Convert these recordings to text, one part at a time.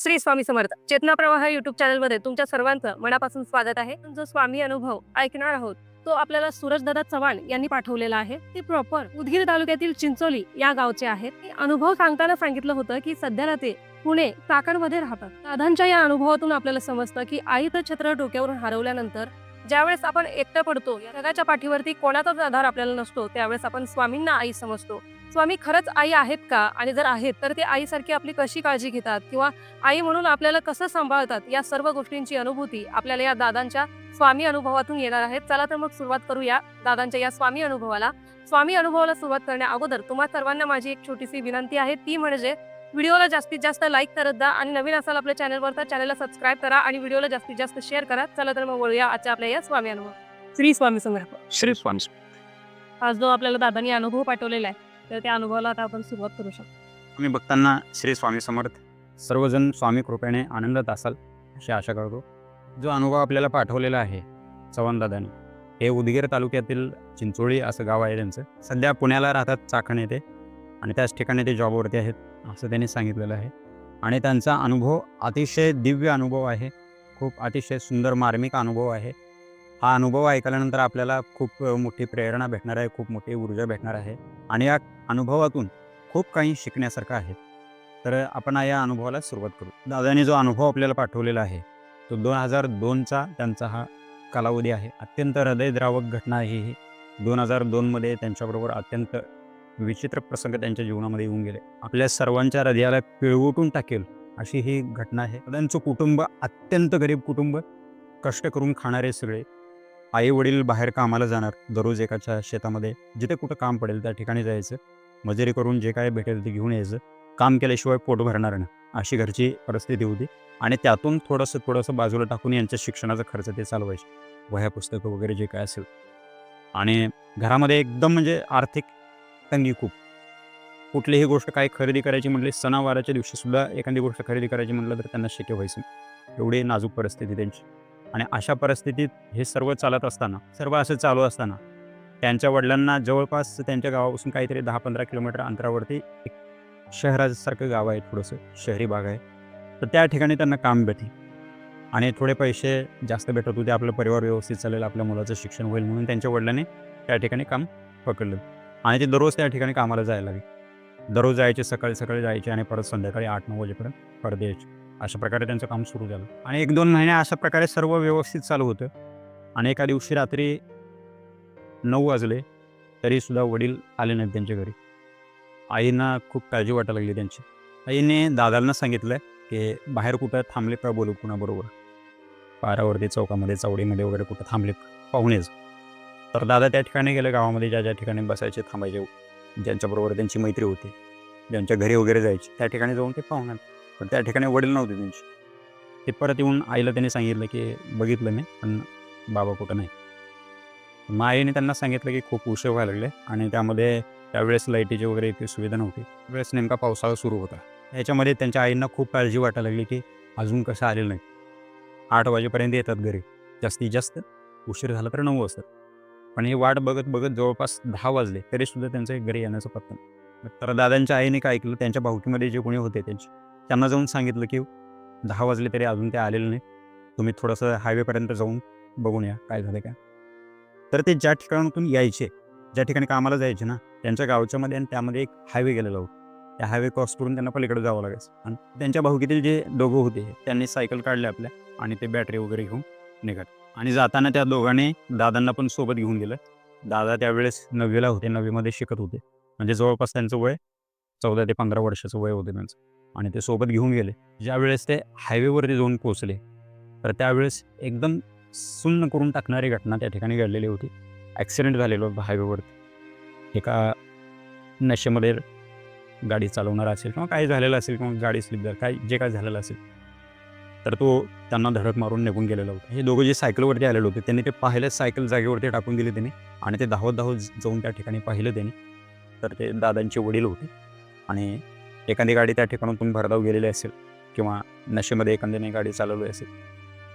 श्री स्वामी समर्थ. चेतना प्रवाह युट्यूब चॅनलमध्ये तुमच्या सर्वांचं मनापासून स्वागत आहे. जो स्वामी अनुभव ऐकणार आहोत तो आपल्याला सूरजदादा चव्हाण यांनी पाठवलेला आहे. ते प्रॉपर उदगीर तालुक्यातील चिंचोली या गावचे आहेत. अनुभव सांगताना सांगितलं होतं की सध्याला ते पुणे चाकणमध्ये राहतात. दादांच्या या अनुभवातून आपल्याला समजतं की आईचं छत्र डोक्यावरून हरवल्यानंतर ज्यावेळेस आपण एकटं पडतो या जगाच्या पाठीवरती कोणाचाच आधार आपल्याला नसतो त्यावेळेस आपण स्वामींना आई समजतो. स्वामी खरंच आई आहेत का? आणि जर आहेत तर ते आईसारखी आपली कशी काळजी घेतात? किंवा आई म्हणून आपल्याला कसं सांभाळतात? या सर्व गोष्टींची अनुभूती आपल्याला या दादांच्या स्वामी अनुभवातून येणार आहेत चला तर मग सुरुवात करूया दादांच्या या स्वामी अनुभवाला. स्वामी अनुभवाला सुरुवात करण्या अगोदर तुम्हा सर्वांना माझी एक छोटीशी विनंती आहे. ती म्हणजे व्हिडिओला जास्तीत जास्त लाईक करत जा आणि नवीन असाल आपल्या चॅनलवर तर चॅनलला सबस्क्राईब करा आणि व्हिडिओला जास्तीत जास्त शेअर करा. चला तर मग वळूया आजच्या आपल्या या स्वामी अनुभव. श्री स्वामी समर्थ श्री स्वामी आज जो आपल्याला दादांनी अनुभव पाठवलेला आहे तर त्या अनुभवाला आता आपण सुरुवात करू शकतो. तुम्ही बघताना श्री स्वामी समर्थ सर्वजण स्वामी कृपेने आनंदात असाल अशी आशा करतो. जो अनुभव आपल्याला पाठवलेला आहे चव्हाणदादांनी हे उदगीर तालुक्यातील चिंचोळी असं गाव आहे त्यांचं. सध्या पुण्याला राहतात चाकण येथे आणि त्याच ठिकाणी ते जॉबवरती आहेत असं त्यांनी सांगितलेलं आहे. आणि त्यांचा अनुभव अतिशय दिव्य अनुभव आहे. खूप अतिशय सुंदर मार्मिक अनुभव आहे. हा अनुभव ऐकल्यानंतर आपल्याला खूप मोठी प्रेरणा भेटणार आहे खूप मोठी ऊर्जा भेटणार आहे आणि या अनुभवातून खूप काही शिकण्यासारखं आहे. तर आपण या अनुभवाला सुरुवात करू. दादाने जो अनुभव आपल्याला पाठवलेला आहे तो दोन हजार दोनचा त्यांचा हा कालावधी आहे. अत्यंत हृदयद्रावक घटना आहे ही. दोन हजार दोनमध्ये त्यांच्याबरोबर अत्यंत विचित्र प्रसंग त्यांच्या जीवनामध्ये येऊन गेले. आपल्या सर्वांच्या हृदयाला पिळवटून टाकेल अशी ही घटना आहे. त्यांचं कुटुंब अत्यंत गरीब कुटुंब कष्ट करून खाणारे सगळे. आई वडील बाहेर कामाला जाणार दररोज एकाच्या शेतामध्ये जिथे कुठं काम पडेल त्या ठिकाणी जायचं. मजुरी करून जे काय भेटेल ते घेऊन यायचं. काम केल्याशिवाय पोट भरणार ना अशी घरची परिस्थिती होती. आणि त्यातून थोडंसं थोडंसं बाजूला टाकून यांच्या शिक्षणाचा खर्च ते चालवायचे. वह्या पुस्तकं वगैरे जे काय असेल. आणि घरामध्ये एकदम म्हणजे आर्थिक तंगी खूप. कुठलीही गोष्ट काही खरेदी करायची म्हटली सणावाराच्या दिवशीसुद्धा एखादी गोष्ट खरेदी करायची म्हटलं तर त्यांना शक्य व्हायचं एवढी नाजूक परिस्थिती त्यांची. आणि अशा परिस्थितीत हे सर्व चालत असताना सर्व असं चालू असताना त्यांच्या वडिलांना जवळपास त्यांच्या गावापासून काहीतरी दहा पंधरा किलोमीटर अंतरावरती एक शहरासारखं गाव आहे थोडंसं शहरी भाग आहे. तर त्या ठिकाणी त्यांना काम भेटे आणि थोडे पैसे जास्त भेटत होते आपलं परिवार व्यवस्थित चालेल आपल्या मुलाचं शिक्षण होईल म्हणून त्यांच्या वडिलांनी त्या ठिकाणी काम पकडलं. आणि ते दररोज त्या ठिकाणी कामाला जायला लागले. दररोज जायचे सकाळी सकाळी जायचे आणि परत संध्याकाळी आठ नऊ वाजेपर्यंत परत यायचे. अशा प्रकारे त्यांचं काम सुरू झालं. आणि एक दोन महिने अशा प्रकारे सर्व व्यवस्थित चालू होतं. आणि एका दिवशी रात्री नऊ वाजले तरीसुद्धा वडील आले नाहीत त्यांच्या घरी. आईंना खूप काळजी वाटायला लागली त्यांची. आईने दादांना सांगितलं की बाहेर कुठं थांबले का बोलू कुणाबरोबर? पारावरती चौकामध्ये चवडीमध्ये वगैरे कुठं थांबले पाहुणेच तर दादा त्या ठिकाणी गेले गावामध्ये ज्या ज्या ठिकाणी बसायचे थांबायचे ज्यांच्याबरोबर त्यांची मैत्री होती ज्यांच्या घरी वगैरे जायची त्या ठिकाणी जाऊन ते पाहुणार पण त्या ठिकाणी वडील नव्हते त्यांचे. ते परत येऊन आईला त्यांनी सांगितलं की बघितलं मी पण बाबा कुठं नाही. मग आईने त्यांना सांगितलं की खूप उशीर व्हायला लागले आणि त्यामध्ये त्यावेळेस लाईटीची वगैरे इतकी सुविधा नव्हती. त्यावेळेस नेमका पावसाळा सुरू होता. याच्यामध्ये त्यांच्या आईंना खूप काळजी वाटायला लागली की अजून कसं आलेलं नाही. आठ वाजेपर्यंत येतात घरी. जास्तीत जास्त उशीर झाला तर नऊ वाजतात. पण ही वाट बघत बघत जवळपास दहा वाजले तरीसुद्धा त्यांचं घरी येण्याचं पत्ता तर दादांच्या आईने काय ऐकलं त्यांच्या भावकीमध्ये जे कोणी होते त्यांचे त्यांना जाऊन सांगितलं की दहा वाजले तरी अजून ते आलेले नाही तुम्ही थोडंसं हायवेपर्यंत जाऊन बघून या काय झालं काय? तर ते ज्या ठिकाणातून यायचे ज्या ठिकाणी कामाला जायचे ना त्यांच्या गावच्यामध्ये आणि त्यामध्ये एक हायवे गेलेला होता. त्या हायवे क्रॉस करून त्यांना पलीकडे जावं लागायचं. आणि त्यांच्या भाऊकीतील जे दोघं होते त्यांनी सायकल काढले आपल्या आणि ते बॅटरी वगैरे घेऊन निघाले. आणि जाताना त्या दोघांनी दादांना पण सोबत घेऊन गेलं. दादा त्यावेळेस नववीला होते नववीमध्ये शिकत होते. म्हणजे जवळपास त्यांचं वय चौदा ते पंधरा वर्षाचं वय होते त्यांचं. आणि ते सोबत घेऊन गेले. ज्यावेळेस ते हायवेवरती जाऊन पोचले तर त्यावेळेस एकदम सुन्न करून टाकणारी घटना त्या ठिकाणी घडलेली होती. ॲक्सिडेंट झालेलं होता हायवेवरती एका नशेमध्ये गाडी चालवणार असेल किंवा काही झालेलं असेल किंवा गाडी स्लिप झाली काय जे काय झालेलं असेल तर तो त्यांना धडक मारून निघून गेलेला होता. हे दोघं जे सायकलवरती आलेले होते त्यांनी ते पाहिलं सायकल जागेवरती टाकून दिली त्यांनी आणि ते धावत धावत जाऊन त्या ठिकाणी पाहिलं त्यांनी. तर ते दादांचे वडील होते आणि एखादी गाडी त्या ठिकाणातून भरधाव गेलेली असेल किंवा नशेमध्ये एखाद्याने गाडी चालवली असेल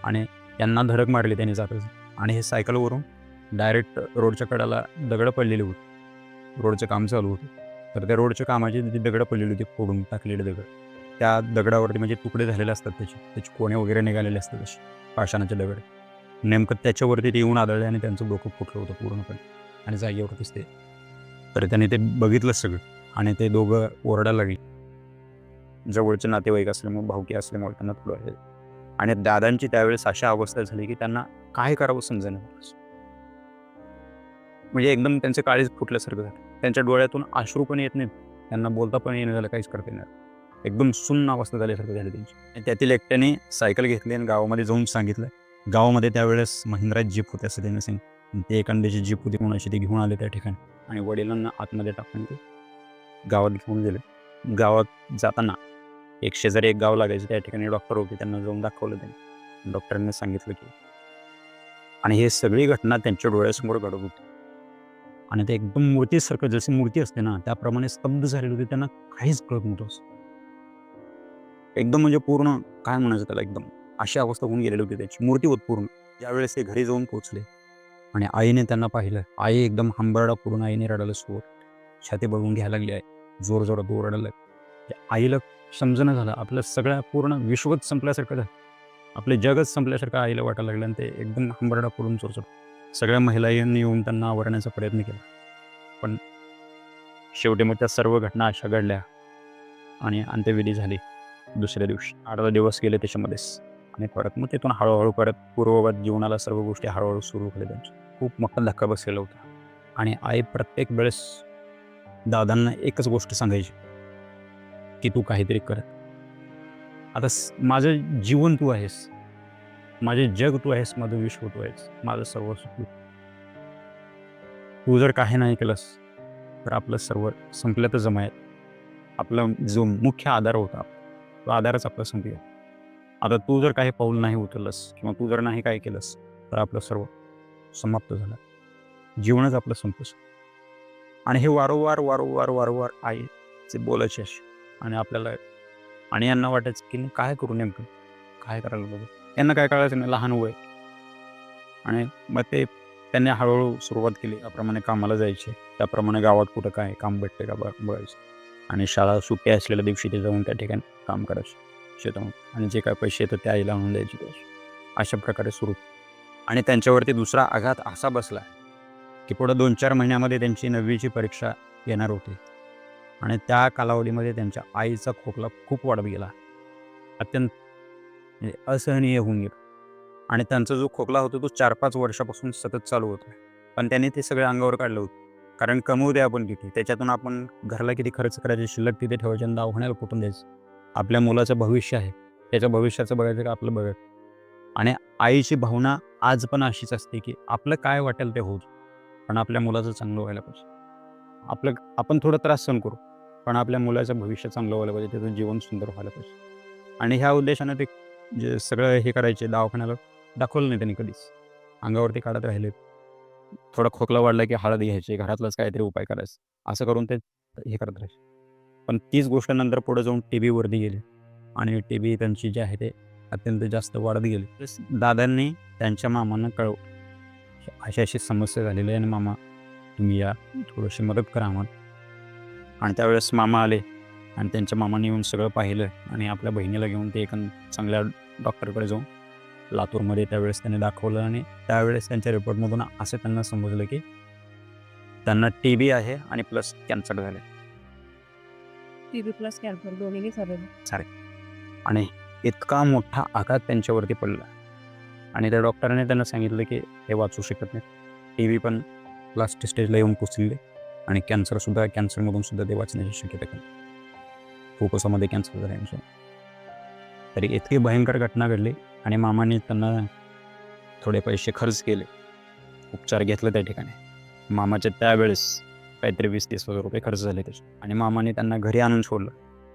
आणि यांना धडक मारली त्यांनी जातच. आणि हे सायकलवरून डायरेक्ट रोडच्या कडाला दगडं पडलेली होती. रोडचं काम चालू होतं. तर त्या रोडच्या कामाची ती दगडं पडलेली होती फोडून टाकलेली दगड. त्या दगडावरती म्हणजे तुकडे झालेले असतात त्याचे. त्याचे कोणे वगैरे निघालेले असतात असे. पाषाणाचे दगड. नेमकं त्याच्यावरती ते येऊन आदळले आणि त्यांचं डोकं फुटलं होतं पूर्णपणे. आणि जागेवरतीच ते. तर त्यांनी ते बघितलं सगळं. आणि ते दोघं ओरडायला लागले. जवळचे नातेवाईक असल्यामुळे भावकी असल्यामुळे त्यांना थोडं आणि दादांची त्यावेळेस अशा अवस्था झाली की त्यांना काय करावं समजेना म्हणजे एकदम त्यांचे काळीज फुटल्यासारखं झालं. त्यांच्या डोळ्यातून अश्रू पण येत नाहीत. त्यांना बोलता पण येणं झालं काहीच करता येणार एकदम सुन्न अवस्था झाल्यासारखं झाली त्यांची. आणि त्यातील एकट्याने सायकल घेतली आणि गावामध्ये जाऊन सांगितलं. गावामध्ये त्यावेळेस महिंद्रा जीप होते असं त्यांनी ते एखाद्याची जीप होती कोणाशी ते घेऊन आले त्या ठिकाणी. आणि वडिलांना आतमध्ये टाकून ते गावात घेऊन गेले. गावात जाताना एक शेजारी एक गाव लागायचं त्या ठिकाणी डॉक्टर होते त्यांना जाऊन दाखवलं त्यांनी. डॉक्टरांनी सांगितलं की आणि हे सगळी घटना त्यांच्या डोळ्यासमोर घडत होती. आणि ते एकदम मूर्तीसारखं जशी मूर्ती असते ना त्याप्रमाणे स्तब्ध झालेली होती त्यांना काहीच कळत नव्हतं एकदम म्हणजे पूर्ण काय म्हणायचं त्याला एकदम अशी अवस्था होऊन गेलेली होती त्याची मूर्ती होत पूर्ण. ज्यावेळेस ते घरी जाऊन पोहोचले. आणि आईने त्यांना पाहिलं. आई एकदम हंबरडा पूर्ण आईने रडायला सुरुवात छाती बघून घ्यायला लागली आहे जोर जोरात ओरडायला लागली. आईला समजणं झालं. आपलं सगळ्या पूर्ण विश्वच संपल्यासारखं झालं. आपले जगच संपल्यासारखं आईला वाटायला लागलं आणि ते एकदम हंबरडा करून चोरचोर. सगळ्या महिलांनी येऊन त्यांना आवरण्याचा प्रयत्न केला. पण शेवटी मग त्या सर्व घटना अशा घडल्या आणि अंत्यविधी झाली. दुसऱ्या दिवशी अर्धा दिवस गेले त्याच्यामध्येच आणि परत मग तिथून हळूहळू परत पूर्ववत जीवनाला सर्व गोष्टी हळूहळू सुरू झाल्या त्यांच्या. खूप मोठा धक्का बसलेला होता. आणि आई प्रत्येक वेळेस दादांना एकच गोष्ट सांगायची. की तू काहीतरी कर. आता माझं जीवन तू आहेस. माझे जग तू आहेस माझं विश्व तू आहेस माझं सर्व तू. तू जर काही नाही केलंस तर आपलं सर्व संपलं तर जमायत आपला जो मुख्य आधार होता तो आधारच आपला संपला. आता तू जर काही पाऊल नाही उचललंस किंवा तू जर नाही काय केलंस तर आपलं सर्व समाप्त झालं. जीवनच आपलं संपूस. आणि हे वारंवार वारंवार वारंवार आईचे बोलायचे असे. आणि आपल्याला आणि यांना वाटायचं की काय करू नेमकं? काय करायला पाहिजे? यांना काय कळायचं नाही लहान वय. आणि मग ते त्यांनी हळूहळू सुरुवात केली. त्याप्रमाणे कामाला जायचे. त्याप्रमाणे गावात कुठं काय काम भेटते का बघायचं. आणि शाळा सुट्टी असलेल्या दिवशी ते जाऊन त्या ठिकाणी काम करायचं. शेतामध्ये आणि जे काय पैसे येतात ते आईला आणून द्यायचे अशा प्रकारे सुरू. आणि त्यांच्यावरती दुसरा आघात असा बसला की पुढं दोन चार महिन्यामध्ये त्यांची नववीची परीक्षा येणार होती. आणि त्या कालावधीमध्ये त्यांच्या आईचा खोकला खूप वाढत गेला. अत्यंत म्हणजे असहनीय होऊन गेला. आणि त्यांचा जो खोकला होता तो चार पाच वर्षापासून सतत चालू होता पण त्यांनी ते सगळं अंगावर काढलं होतं. कारण कमवू दे आपण तिथे. त्याच्यातून आपण घराला किती खर्च करायचे शिल्लक तिथे ठेवायचे आणि दवाखान्याला कुठून द्यायचं? आपल्या मुलाचं भविष्य आहे. त्याच्या भविष्याचं बघायचं का आपलं बघायचं? आणि आईची भावना आज पण अशीच असते की आपलं काय वाटेल ते होऊ पण आपल्या मुलाचं चांगलं व्हायला पाहिजे. आपलं आपण थोडं त्रास सहन करू पण आपल्या मुलाचं भविष्य चांगलं व्हायला पाहिजे त्याचं जीवन सुंदर व्हायला पाहिजे. आणि ह्या उद्देशानं ते जे सगळं हे करायचे दवाखान्याला दाखवलं नाही त्यांनी कधीच. अंगावरती काढत राहिले. थोडा खोकला वाढला की हळद घ्यायची घरातलाच काहीतरी उपाय करायचा. असं करून ते हे करत राहायचे. पण तीच गोष्ट नंतर पुढे जाऊन टी व्हीवरती गेली. आणि टी व्ही त्यांची जी आहे ते अत्यंत जास्त वाढत गेली. दादांनी त्यांच्या मामांना कळव अशी अशी समस्या झालेली आहे आणि मामा तुम्ही या थोडीशी मदत करा आम्हाला. आणि त्यावेळेस मामा आले आणि त्यांच्या मामाने येऊन सगळं पाहिलं आणि आपल्या बहिणीला घेऊन ते एका चांगल्या डॉक्टरकडे जाऊन लातूरमध्ये त्यावेळेस त्यांनी दाखवलं आणि त्यावेळेस त्यांच्या रिपोर्टमधून असं त्यांना समजलं की त्यांना टी बी आहे आणि प्लस कॅन्सर झाले टीबी प्लस कॅन्सर दोन्ही आणि इतका मोठा आघात त्यांच्यावरती पडला. आणि त्या डॉक्टरांनी त्यांना सांगितलं की हे वाचू शकत नाही टी व्ही पण लास्ट स्टेजला येऊन पोचलेले. आणि कॅन्सरसुद्धा कॅन्सरमधून सुद्धा ते वाचण्याची शक्यता कमी. फोकसामध्ये कॅन्सर झाला यांच्या तरी इतकी भयंकर घटना घडली आणि मामाने त्यांना थोडे पैसे खर्च केले. उपचार घेतले त्या ठिकाणी. मामाच्या त्यावेळेस काहीतरी वीस तीस हजार रुपये खर्च झाले त्याचे. आणि मामाने त्यांना घरी आणून सोडलं.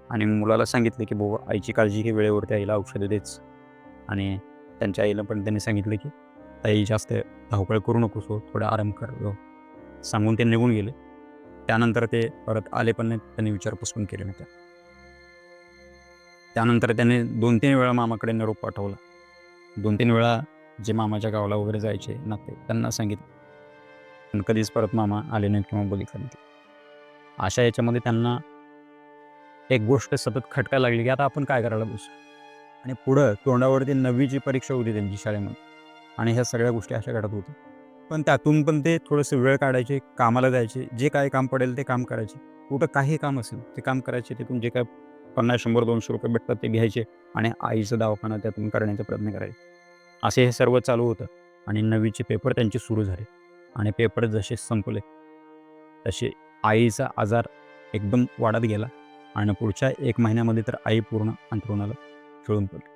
आणि मुलाला सांगितलं की बाबा आईची काळजी ही वेळेवरती आईला औषधं देच. आणि त्यांच्या आईला पण त्यांनी सांगितलं की ताई जास्त धावपळ करू नकोस हो. थोडा आराम कर हो. सांगून ते निघून गेले. त्यानंतर ते परत आले पण नाही त्यांनी विचारपूस पण केली नाही त्यानंतर त्याने दोन तीन वेळा मामाकडे निरोप पाठवला. दोन तीन वेळा जे मामाच्या गावाला वगैरे जायचे नाते त्यांना सांगितलं. पण कधीच परत मामा आले नाहीत किंवा बघितलं नाही अशा याच्यामध्ये त्यांना एक गोष्ट सतत खटका लागली की आता आपण काय करायला बसू? आणि पुढं तोंडावरती नववीची परीक्षा होती त्यांची शाळेमध्ये आणि ह्या सगळ्या गोष्टी अशा घडत होत्या. पण त्यातून पण ते थोडंसं वेळ काढायचे कामाला जायचे जे काय काम पडेल ते काम करायचे. कुठं काही काम असेल ते काम करायचे तिथून जे काय पन्नास शंभर दोनशे रुपये भेटतात ते घ्यायचे आणि आईचं दवाखाना त्यातून करण्याचा प्रयत्न करायचे. असे हे सर्व चालू होतं आणि नवीचे पेपर त्यांचे सुरू झाले. आणि पेपर जसे संपले तसे आईचा आजार एकदम वाढत गेला आणि पुढच्या एक महिन्यामध्ये तर आई पूर्ण अंथरुणाला खेळून पडली.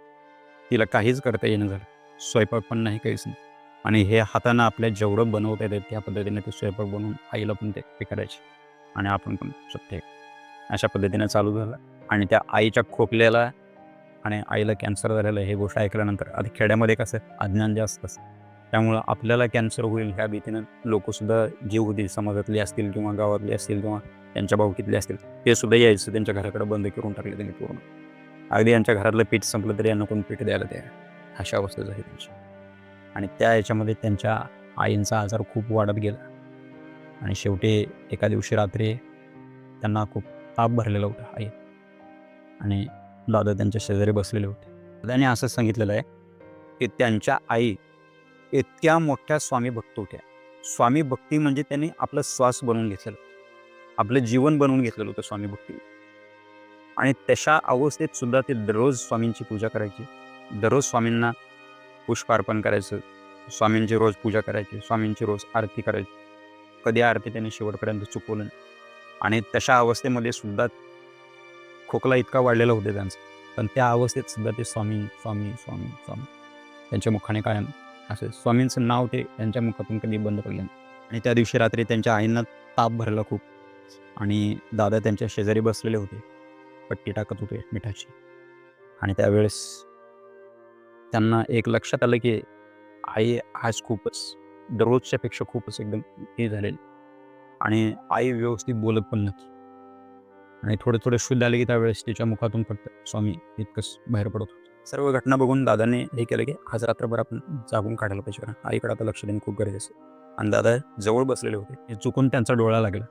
तिला काहीच करता येणं झालं. स्वयंपाक पण नाही काहीच नाही. आणि हे हातानं आपल्या जेवढं बनवता येतं त्या पद्धतीने ते स्वयंपाक बनवून आईला पण ते ते करायचे. आणि आपण पण सत्य अशा पद्धतीने चालू झालं. आणि त्या आईच्या खोकल्याला आणि आईला कॅन्सर झालेलं हे गोष्ट ऐकल्यानंतर आधी खेड्यामध्ये कसं अज्ञान जास्त असतं. त्यामुळं आपल्याला कॅन्सर होईल ह्या भीतीनं लोकंसुद्धा जीव होतील समाजातले असतील किंवा गावातले असतील किंवा त्यांच्या भावकीतले असतील ते सुद्धा यायचं त्यांच्या घराकडे बंद करून टाकले त्यांनी पूर्ण. अगदी यांच्या घरातलं पीठ संपलं तरी यांना कोण पीठ द्यायला द्या अशा अवस्था झाली त्यांची. आणि त्या याच्यामध्ये त्यांच्या आईंचा आजार खूप वाढत गेला. आणि शेवटी एका दिवशी रात्री त्यांना खूप ताप भरलेला होता आई. आणि दादा त्यांच्या शेजारी बसलेले होते. त्याने असं सांगितलेलं आहे की त्यांच्या आई इतक्या मोठ्या स्वामी भक्त होत्या. स्वामी भक्ती म्हणजे त्यांनी आपलं श्वास बनवून घेतलेलं आपलं जीवन बनवून घेतलेलं होतं स्वामी भक्ती. आणि तशा अवस्थेत सुद्धा ते दररोज स्वामींची पूजा करायची. दररोज स्वामींना पुष्प अर्पण करायचं. स्वामींची रोज पूजा करायची स्वामींची रोज आरती करायची. कधी आरती त्यांनी शेवटपर्यंत चुकवलं नाही. आणि तशा अवस्थेमध्ये सुद्धा खोकला इतका वाढलेला होते त्यांचा. पण त्या अवस्थेत सुद्धा ते स्वामी स्वामी स्वामी स्वामी त्यांच्या मुखाने कायम असे स्वामींचं नाव ते त्यांच्या मुखातून कधी बंद पडलं आणि त्या दिवशी रात्री त्यांच्या आईंना ताप भरला खूप. आणि दादा त्यांच्या शेजारी बसलेले होते. पट्टी टाकत होते मिठाची. आणि त्यावेळेस त्यांना एक लक्षात आलं की आई आज खूपच दररोजच्या पेक्षा खूपच एकदम हे झालेली. आणि आई व्यवस्थित बोलत पण नव्हती. आणि थोडे थोडे शुद्ध आले की त्यावेळेस तिच्या मुखातून फक्त स्वामी इतकंच बाहेर पडत होतं. सर्व घटना बघून दादाने हे केलं की आज रात्रभर आपण जागून काढायला पाहिजे कारण आईकडे आता लक्ष देणं खूप गरजेचं आणि दादा जवळ बसलेले होते. हे चुकून त्यांचा डोळा लागला.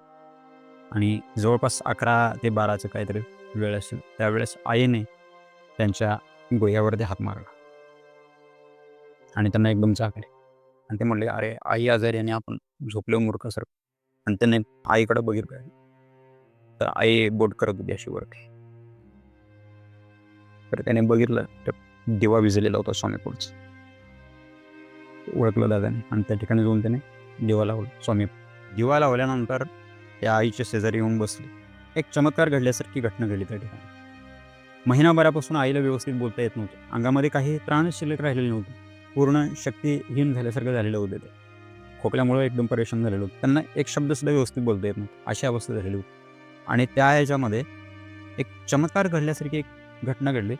आणि जवळपास अकरा ते बाराचं काहीतरी वेळ असेल त्यावेळेस आईने त्यांच्या गोयावरती हात मारला. आणि त्यांना एकदम जागले. आणि ते म्हणले अरे आई आजारी आणि आपण झोपलो मूर्ख सर. आणि त्याने आईकडे बघितलं तर आई बोट करत होती अशी वरती. तर त्याने बघितलं तर दिवा विजलेला होता स्वामी ओळखलं दादाने आणि त्या ठिकाणी जाऊन त्याने दिवा लावला स्वामी दिवा लावल्यानंतर त्या आईच्या शेजारी येऊन बसले. एक चमत्कार घडल्यासारखी घटना घडली त्या ठिकाणी. महिनाभरापासून आईला व्यवस्थित बोलता येत नव्हतं. अंगामध्ये काही त्राण शिल्लक राहिलेले नव्हते. पूर्ण शक्तीहीन झाल्यासारखं झालेलं होतं ते. खोकल्यामुळे एकदम परेशान झालेलं. होतं त्यांना एक शब्दसुद्धा व्यवस्थित बोलता येत नव्हतं. अशी अवस्था झालेली होती. आणि त्या ह्याच्यामध्ये एक चमत्कार घडल्यासारखी एक घटना घडली.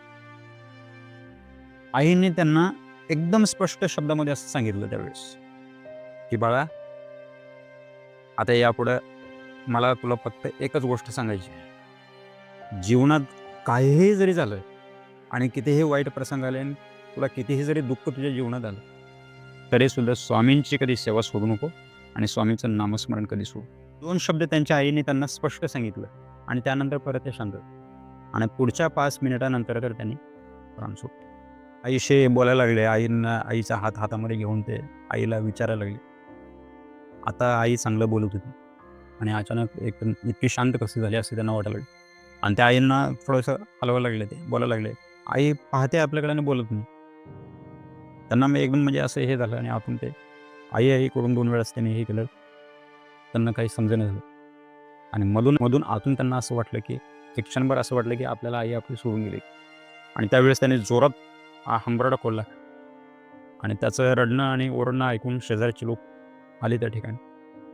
आईने त्यांना एकदम स्पष्ट शब्दामध्ये असं सांगितलं त्यावेळेस की बाळा आता यापुढं मला तुला फक्त एकच गोष्ट सांगायची जीवनात काहीही जरी झालं आणि कितीही वाईट प्रसंग आले आणि तुला कितीही जरी दुःख तुझ्या जीवनात आलं तरी सुद्धा स्वामींची कधी सेवा सोडू नको आणि स्वामींचं नामस्मरण कधी सोडू. दोन शब्द त्यांच्या आईने त्यांना स्पष्ट सांगितलं आणि त्यानंतर परत ते शांत आणि पुढच्या पाच मिनिटानंतर तर त्यांनी प्राण सोडले आईशी बोलायला लागले. आईंना आईचा हात हातामध्ये घेऊन ते आईला विचारायला लागले. आता आई चांगलं बोलत होती आणि अचानक एक इतकी शांत कशी झाली असे त्यांना वाटायला लागले. आणि त्या आईंना थोडंसं हलवायला लागले ते बोलायला लागले. आई पाहते आपल्याकडे बोलत नाही. त्यांना मग एकदम म्हणजे असं हे झालं आणि आपण ते आई आई करून दोन वेळास त्यांनी हे केलं. त्यांना काही समजेनं झालं. आणि मधून मधून आतून त्यांना असं वाटलं की एक क्षणभर असं वाटलं की आपल्याला आई आपली सोडून गेली. आणि त्यावेळेस त्याने जोरात हा हंबरडा खोलला. आणि त्याचं रडणं आणि ओरडणं ऐकून शेजारचे लोक आले त्या ठिकाणी.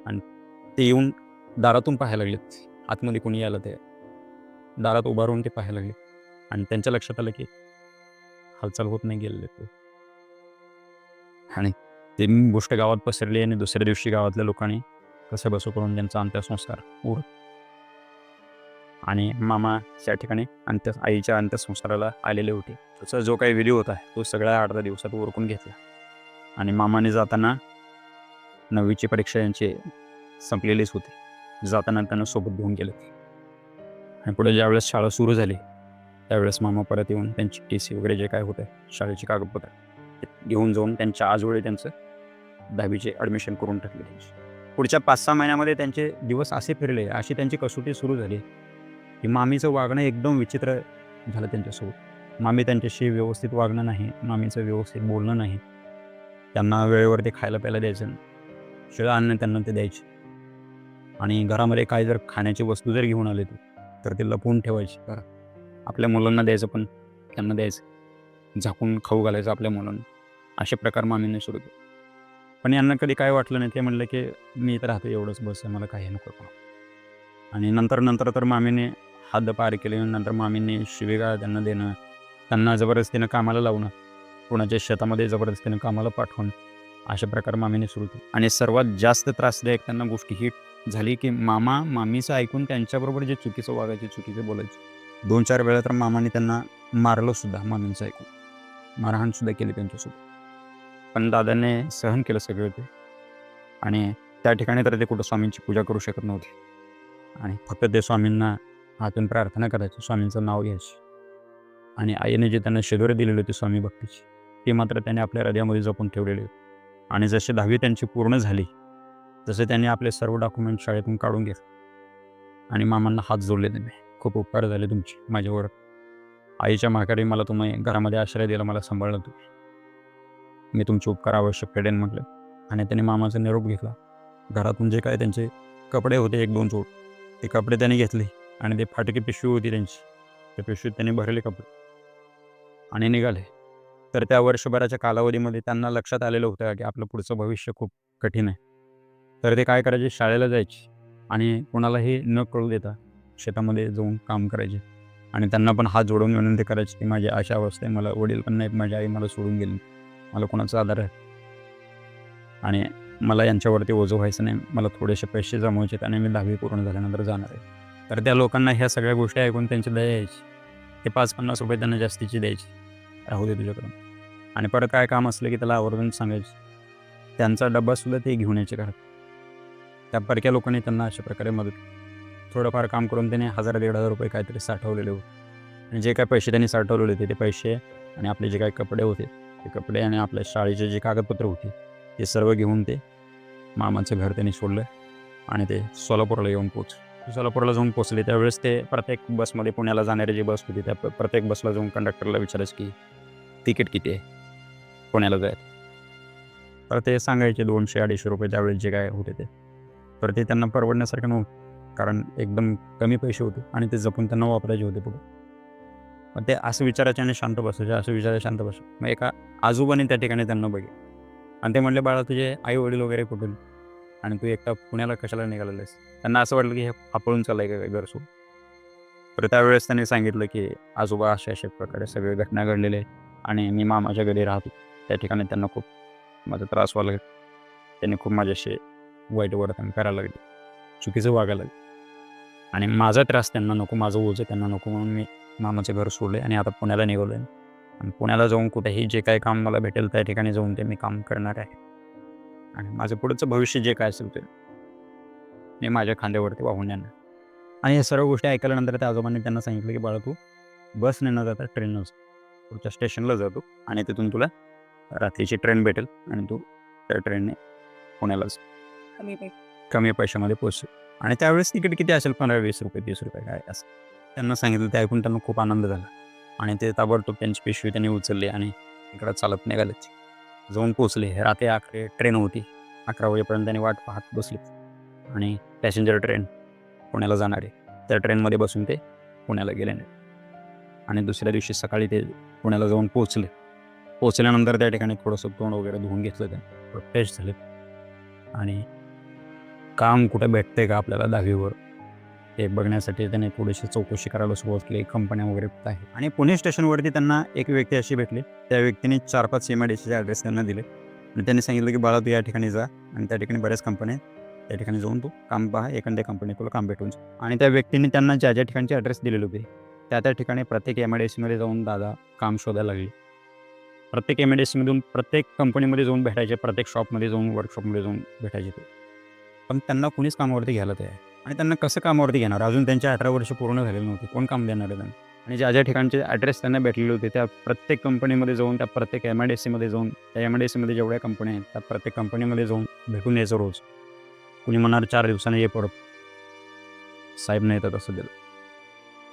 आणि ते येऊन दारातून पाहायला लागलेत. आतमध्ये कोणी आलं ते. दारात उभारून राहून ते पाहायला लागले. आणि त्यांच्या लक्षात आलं की हालचाल होत नाही गेलेले ते. आणि ते गोष्ट गावात पसरली आणि दुसऱ्या दिवशी गावातल्या लोकांनी कसं बसू करून त्यांचा अंत्यसंस्कार उर आणि मामा त्या ठिकाणी अंत्य आईच्या अंत्यसंस्काराला आलेले होते. त्याचा जो काही व्हिडिओ होता तो सगळ्या अर्धा दिवसात ओरकून घेतला. आणि मामाने जाताना नववीची परीक्षा यांची संपलेलीच होती. जाताना त्यांना सोबत घेऊन गेले आणि पुढे ज्यावेळेस शाळा सुरू झाली त्यावेळेस मामा परत येऊन त्यांची टी सी वगैरे जे काय होतं शाळेची कागदपत्र घेऊन जाऊन त्यांच्या आजोळे त्यांचं दहावीचे ॲडमिशन करून टाकले त्यांची. पुढच्या पाच सहा महिन्यामध्ये त्यांचे दिवस असे फिरले अशी त्यांची कसोटी सुरू झाली. की मामीचं वागणं एकदम विचित्र झालं त्यांच्यासोबत. मामी त्यांच्याशी व्यवस्थित वागणं नाही मामीचं व्यवस्थित बोलणं नाही. त्यांना वेळेवरती खायला प्यायला द्यायचं शिळा अन्न त्यांना ते द्यायचे. आणि घरामध्ये काय जर खाण्याची वस्तू जर घेऊन आले ते तर ते लपवून ठेवायची. घरात आपल्या मुलांना द्यायचं पण त्यांना द्यायचं. झाकून खाऊ घालायचं आपल्या मुलांना. असे प्रकार मानणे सुरू केले पण यांना कधी काय वाटलं नाही ते म्हणलं की मी तर राहतो एवढंच बस आहे मला काही नको करू. आणि नंतर नंतर तर मामीने हद्द पार केले नंतर मामीने शिवेगाळ त्यांना देणं त्यांना जबरदस्तीनं कामाला लावणं कोणाच्या शेतामध्ये जबरदस्तीनं कामाला पाठवणं अशा प्रकार मामीने सुरू केले. आणि सर्वात जास्त त्रासदायक त्यांना गोष्टी ही झाली की मामा मामीचं ऐकून त्यांच्याबरोबर जे चुकीचं वागायचे चुकीचं बोलायचे दोन चार वेळा तर मामाने त्यांना मारलं सुद्धा मामींचं ऐकून. मारहाणसुद्धा केली त्यांच्यासोबत. पण दादाने सहन केलं सगळं ते. आणि त्या ठिकाणी तर ते कुठं स्वामींची पूजा करू शकत नव्हते. आणि फक्त ते स्वामींना हातून प्रार्थना करायची स्वामींचं नाव घ्यायची. आणि आईने जे त्यांना शेदोरे दिलेली होती स्वामी भक्तीची ती मात्र त्याने आपल्या हृदयामध्ये जपून ठेवलेली होती. आणि जसे दहावी त्यांची पूर्ण झाली तसे त्यांनी आपले सर्व डॉक्युमेंट शाळेतून काढून घेतले. आणि मामांना हात जोडले त्यांनी. खूप उपकार झाले तुमचे माझ्यावर. आईच्या माघारी मला तुम्ही घरामध्ये आश्रय दिला मला सांभाळलं तुम्ही. मी तुमचे उपकार आवश्यक फेडेन म्हटलं. आणि त्याने मामाचा निरोप घेतला. घरातून जे काय त्यांचे कपडे होते एक दोन चोट ते कपडे त्याने घेतले आणि ते फाटकी पिशवी होती त्यांची. त्या पिशवीत त्यांनी भरले कपडे. आणि निघाले. तर त्या वर्षभराच्या कालावधीमध्ये त्यांना लक्षात आलेलं होतं की आपलं पुढचं भविष्य खूप कठीण आहे. तर ते काय करायचे? शाळेला जायचे. आणि कोणालाही न कळू देता शेतामध्ये जाऊन काम करायचे. आणि त्यांना पण हात जोडून विनंती करायची की माझी अशा अवस्था आहे मला वडील पण नाहीत माझी आई मला सोडून गेली. मला कोणाचा आधार आहे. आणि मला यांच्यावरती ओझं व्हायचं नाही. मला थोडेसे पैसे जमवायचे आणि मी दहावी पूर्ण झाल्यानंतर जाणार आहे. तर त्या लोकांना ह्या सगळ्या गोष्टी ऐकून त्यांची दया यायची. ते पाच पन्नास रुपये त्यांना जास्तीची द्यायची. राहू दे तुझ्याकडून. आणि परत काय काम असलं की त्याला आवर्जून सांगायचं. त्यांचा डब्बासुद्धा ते घेऊन यायचे घरात. त्या परक्या लोकांनी त्यांना अशा प्रकारे मदत थोडंफार काम करून त्याने हजार दीड हजार रुपये काहीतरी साठवलेले होते. आणि जे काय पैसे त्यांनी साठवलेले होते ते पैसे आणि आपले जे काही कपडे होते ते कपडे आणि आपल्या शाळेचे जे कागदपत्र होते ते सर्व घेऊन ते मामाचं घर त्यांनी सोडलं आणि ते सोलापूरला येऊन पोच सोलापूरला जाऊन पोचले. त्यावेळेस ते प्रत्येक बसमध्ये पुण्याला जाणारी जी बस होती त्या प्रत्येक बसला जाऊन कंडक्टरला विचारायचं की तिकीट किती आहे? पुण्याला जायचं तर ते सांगायचे दोनशे अडीचशे रुपये त्यावेळेस जे काय होते ते. तर ते त्यांना परवडण्यासारखं नव्हतं कारण एकदम कमी पैसे होते आणि ते जपून त्यांना वापरायचे होते पुढे. मग ते असं विचारायचे आणि शांत बसायचे असं विचारायचे शांत बस मग एका आजोबाने त्या ठिकाणी त्यांना बघितलं. आणि ते म्हणले बाळा तुझे आई वडील वगैरे कुठून आणि तू एकटा पुण्याला कशाला निघालेलास त्यांना असं वाटलं की हे आपण चाललंय का घर सोड तर त्यावेळेस त्यांनी सांगितलं की आजोबा अशा अशा प्रकारे सगळे घटना घडलेले आहेत आणि मी मामाच्या घरी राहतो. त्या ठिकाणी त्यांना खूप माझा त्रास व्हायला लागला. त्यांनी खूप माझ्याशी वाईट वर्तन करायला लागले. चुकीचं वागायला लागले. आणि माझा त्रास त्यांना नको माझं ओझं त्यांना नको म्हणून मी मामाचं घर सोडले आणि आता पुण्याला निघालो आहे आणि पुण्याला जाऊन कुठेही जे काही काम मला भेटेल त्या ठिकाणी जाऊन ते मी काम करणार आहे. आणि माझं पुढचं भविष्य जे काय असेल ते मी माझ्या खांद्यावरती वाहून येणार आणि या सर्व गोष्टी ऐकल्यानंतर त्या आजोबांनी त्यांना सांगितलं की बाळा तू बसने न जाता ट्रेननं. पुढच्या स्टेशनला जातो आणि तिथून तुला रात्रीची ट्रेन भेटेल आणि तू त्या ट्रेनने पुण्याला. कमी पैशामध्ये पोचू आणि त्यावेळेस तिकीट किती असेल? पंधरा वीस रुपये तीस रुपये काय असं. त्यांना सांगितलं ते ऐकून त्यांना खूप आनंद झाला. आणि ते ताबडतोब त्यांची पिशवी त्यांनी उचलली आणि इकडं चालत निघाले. जाऊन पोचले रात्री अकरा ट्रेन होती. अकरा वाजेपर्यंत त्यांनी वाट पाहत बसले. आणि पॅसेंजर ट्रेन पुण्याला जाणारे. त्या ट्रेनमध्ये बसून ते पुण्याला गेले. आणि दुसऱ्या दिवशी सकाळी ते पुण्याला जाऊन पोचले पोचल्यानंतर त्या ठिकाणी थोडंसं तोंड वगैरे धुवून घेतलं त्यांनी. थोडं फ्रेश झाले. आणि काम कुठं भेटतंय का आपल्याला दहावीवर? ते बघण्यासाठी त्याने थोडीशी चौकशी करायला सुरुवात केली. कंपन्या वगैरे आहे आणि पुणे स्टेशनवरती त्यांना एक व्यक्ती अशी भेटली. त्या व्यक्तीने चार पाच एम आय डी ॲड्रेस त्यांना दिले. आणि त्यांनी सांगितलं की बाळा तू या ठिकाणी जा आणि त्या ठिकाणी बऱ्याच कंपन्या आहेत. त्या ठिकाणी जाऊन तू काम पहा. एखाद्या कंपनी तुला काम भेटून जा आणि त्या व्यक्तीने त्यांना ज्या ज्या ठिकाणचे ॲड्रेस दिलेले होते त्या त्या ठिकाणी प्रत्येक एम आय डी सीमध्ये जाऊन दादा काम शोधायला लागले. प्रत्येक एम आय डी सीमधून प्रत्येक कंपनीमध्ये जाऊन भेटायचे प्रत्येक शॉपमध्ये जाऊन वर्कशॉपमध्ये जाऊन भेटायचे ते. पण त्यांना कुणीच कामावरती घ्यायला तयार आणि त्यांना कसं कामावरती घेणार? अजून त्यांच्या अठरा वर्ष पूर्ण झालेले नव्हते. कोण काम देणार आहे त्यांना? आणि ज्या ज्या ठिकाणचे ॲड्रेस त्यांना भेटलेले होते त्या प्रत्येक कंपनीमध्ये जाऊन त्या प्रत्येक एम आय डी सीमध्ये जाऊन त्या एम आय डी सीमध्ये जेवढ्या कंपन्या आहेत त्या प्रत्येक कंपनीमध्ये जाऊन भेटून यायचं रोज. कुणी म्हणणार चार दिवसाने ये परत. साहेब नाही येतात असं दिलं.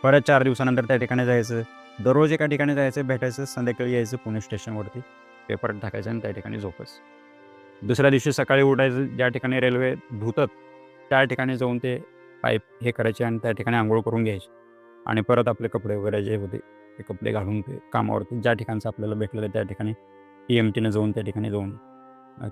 परत चार दिवसानंतर त्या ठिकाणी जायचं. दररोज एका ठिकाणी जायचं भेटायचं संध्याकाळी यायचं पुणे स्टेशनवरती. पेपर टाकायचं आणि त्या ठिकाणी झोपायचं. दुसऱ्या दिवशी सकाळी उठायचं ज्या ठिकाणी रेल्वे धुतात त्या ठिकाणी जाऊन ते पाईप हे करायचे आणि त्या ठिकाणी आंघोळ करून घ्यायचे. आणि परत आपले कपडे वगैरे जे होते ते कपडे घालून ते कामावरती ज्या ठिकाणचं आपल्याला भेटलेलं त्या ठिकाणी ई एम टीनं जाऊन त्या ठिकाणी जाऊन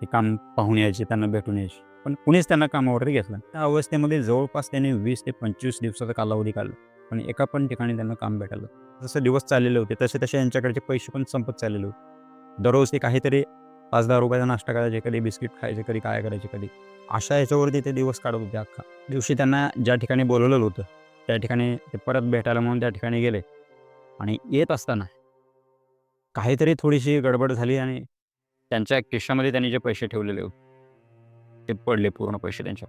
ते काम पाहून यायचे त्यांना भेटून यायचे. पण कुणीच त्यांना कामावरती घेतलं त्या अवस्थेमध्ये जवळपास त्यांनी वीस ते पंचवीस दिवसाचा कालावधी काढला. पण एका पण ठिकाणी त्यांना काम भेटलं जसं दिवस चाललेले होते तसे तसे यांच्याकडचे पैसे पण संपत चाललेले होते. दररोज ते काहीतरी पाच दहा रुपयाचा नाश्ता करायचे कधी बिस्किट खायचे कधी काय करायचे कधी अशा याच्यावरती ते दिवस काढत होते अख्खा. दिवशी त्यांना ज्या ठिकाणी बोलवलेलं होतं त्या ठिकाणी ते परत भेटायला म्हणून त्या ठिकाणी गेले. आणि येत असताना काहीतरी थोडीशी गडबड झाली आणि त्यांच्या केशामध्ये त्यांनी जे पैसे ठेवलेले होते ते पडले पूर्ण पैसे त्यांच्या.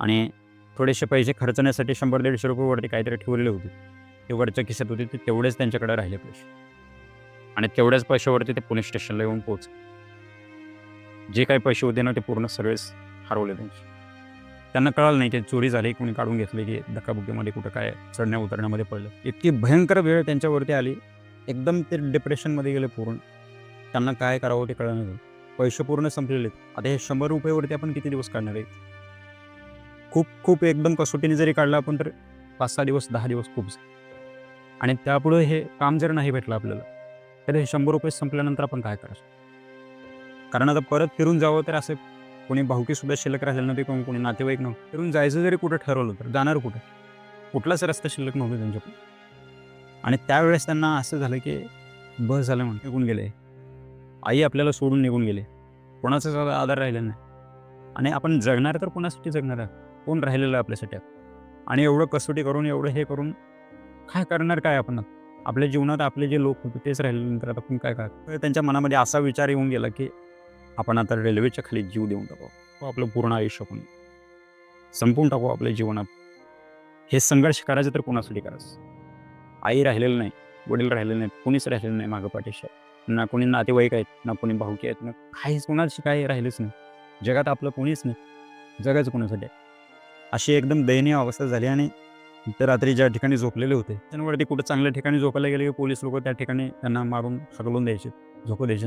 आणि थोडेसे पैसे खर्चण्यासाठी शंभर दीडशे रुपये वरती काहीतरी ठेवलेले होते. ते वरच्या खिशात होते ते तेवढेच त्यांच्याकडे राहिले पैसे. आणि तेवढ्याच पैशावरती ते पोलीस स्टेशनला येऊन पोहोचले. जे काही पैसे होते ना ते पूर्ण सगळेच हरवले त्यांचे. त्यांना कळालं नाही की चोरी झाली कोणी काढून घेतले की धक्काबुक्कीमध्ये कुठं काय चढण्या उतरण्यामध्ये पडलं. इतकी भयंकर वेळ त्यांच्यावरती आली एकदम ते डिप्रेशनमध्ये गेले पूर्ण. त्यांना काय करावं ते कळलं नाही. पैसे पूर्ण संपलेले. आहेत. आता हे शंभर रुपयेवरती आपण किती दिवस काढणार आहे? खूप खूप एकदम कसोटीने जरी काढलं आपण तर पाच सहा दिवस दहा दिवस खूप आणि त्यापुढे हे काम जर नाही भेटलं आपल्याला तर हे शंभर रुपये संपल्यानंतर आपण काय करायचं? कारण आता परत फिरून जावं तर असं कोणी भाऊकीसुद्धा शिल्लक राहिलेलं नव्हते किंवा कोणी नातेवाईक नव्हते. फिरून जायचं जरी कुठं ठरवलं तर जाणार कुठं? कुठलाच रस्ता शिल्लक नव्हता त्यांच्याकडून. आणि त्यावेळेस त्यांना असं झालं की बस झालं म्हणून निघून गेले. आई आपल्याला सोडून निघून गेले. कोणाचाच आता आधार राहिला नाही. आणि आपण जगणार तर कोणासाठी जगणार कोण राहिलेलं आहे आपल्यासाठी? आणि एवढं कसोटी करून एवढं हे करून काय करणार काय आपण? आपल्या जीवनात आपले जे लोक होते तेच राहिल्यानंतर आता आपण काय काय त्यांच्या मनामध्ये असा विचार येऊन गेला की आपण आता रेल्वेच्या खाली जीव देऊन टाकू. आपलं पूर्ण आयुष्य पण संपून टाकू आपल्या जीवनात. हे संघर्ष करायचं तर कोणासाठी करायचं? आई राहिलेलं नाही वडील राहिलेले नाहीत कोणीच राहिलेलं नाही मागं पाठीशी. ना कोणी नातेवाईक आहेत ना कोणी भाऊकी आहेत ना काहीच कोणाशी काही राहिलेच नाही. जगात आपलं कोणीच नाही. जगायचं कोणासाठी? अशी एकदम दयनीय अवस्था झाली आणि ते रात्री ज्या ठिकाणी झोपलेले होते त्यांवरती कुठं चांगल्या ठिकाणी झोपायला गेले की पोलीस लोक त्या ठिकाणी त्यांना मारून हकलून द्यायचे झोपू द्यायचे.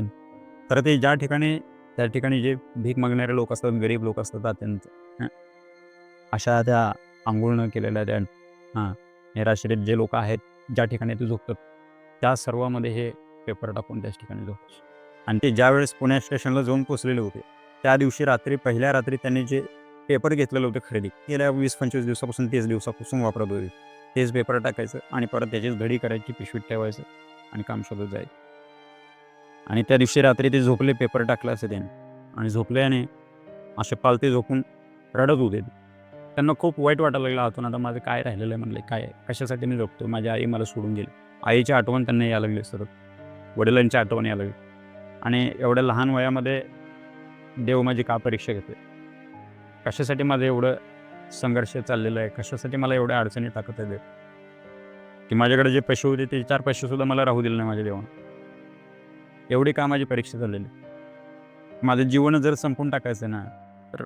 तर ते ज्या ठिकाणी त्या ठिकाणी जे भीक मागणारे लोक असतात गरीब लोक असतात अत्यंत अशा त्या आंघोळ न केलेल्या त्या हां निराश्रित जे लोक आहेत ज्या ठिकाणी ते झोपतात त्या सर्वामध्ये हे पेपर टाकून त्याच ठिकाणी झोपायचे आणि ते ज्यावेळेस पुणे स्टेशनला जाऊन पोचलेले होते त्या दिवशी रात्री पहिल्या रात्री त्यांनी जे पेपर घेतलेलं होतं खरेदी गेल्या वीस पंचवीस दिवसापासून तेच दिवसापासून वापरत होते. तेच पेपर टाकायचं आणि परत त्याचीच घडी करायची पिशवीत ठेवायचं आणि काम शोधत जायचं. आणि त्या दिवशी रात्री ते झोपले पेपर टाकला असं त्याने. आणि झोपले आणि असे पालते झोपून रडत होते. त्यांना खूप वाईट वाटायला लागलं आतून आता माझं काय राहिलेलं आहे? म्हणले काय कशासाठी मी झोपतो माझी आई मला सोडून गेली. आईची आठवण त्यांना यायला लागली सर वडिलांची आठवण यायला लागली. आणि एवढ्या लहान वयामध्ये देव माझी का परीक्षा घेते कशासाठी माझं एवढं संघर्ष चाललेलं आहे? कशासाठी मला एवढ्या अडचणी टाकत आहे की माझ्याकडे जे पैसे होते ते चार पैसेसुद्धा मला राहू दिले नाही माझ्या देवानं. एवढी का माझी परीक्षा झालेली? माझं जीवन जर संपून टाकायचं ना तर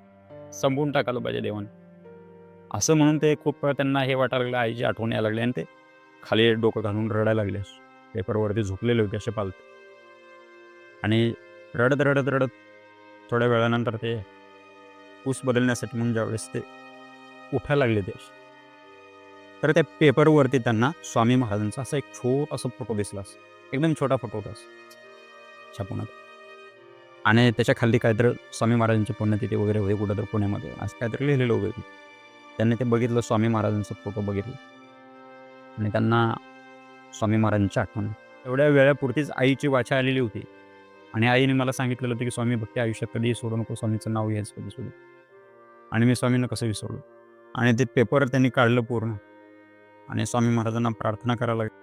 संपून टाकायला पाहिजे देवान. असं म्हणून ते खूप त्यांना हे वाटायला लागलं आईची आठवण यायला लागली आणि ते खाली डोकं घालून रडायला लागले. पेपरवरती झोपलेले होते असे पालते. आणि रडत रडत रडत थोड्या वेळानंतर ते ऊस बदलण्यासाठी म्हणून ज्यावेळेस ते उठायला लागले ते. तर त्या पेपरवरती त्यांना स्वामी महाराजांचा असा एक छोटासा फोटो दिसला. एकदम छोटा फोटो होता. छापून आणि त्याच्याखाली काहीतरी स्वामी महाराजांची पुण्यतिथी वगैरे होते कुठं तर पुण्यामध्ये. असं काहीतरी लिहिलेलं होतं त्यांनी ते बघितलं स्वामी महाराजांचा फोटो बघितला. आणि त्यांना स्वामी महाराजांची आठवण. एवढ्या वेळापुरतीच आईची वाचा आलेली होती. आणि आईने मला सांगितलेलं होतं की स्वामी भक्ती आयुष्यात कधीही सोडू नको स्वामीचं नाव घ्यायचं कधी सोडू. आणि मी स्वामींना कसं विसरलो? आणि ते पेपर त्यांनी काढलं पूर्ण. आणि स्वामी महाराजांना प्रार्थना करायला लागली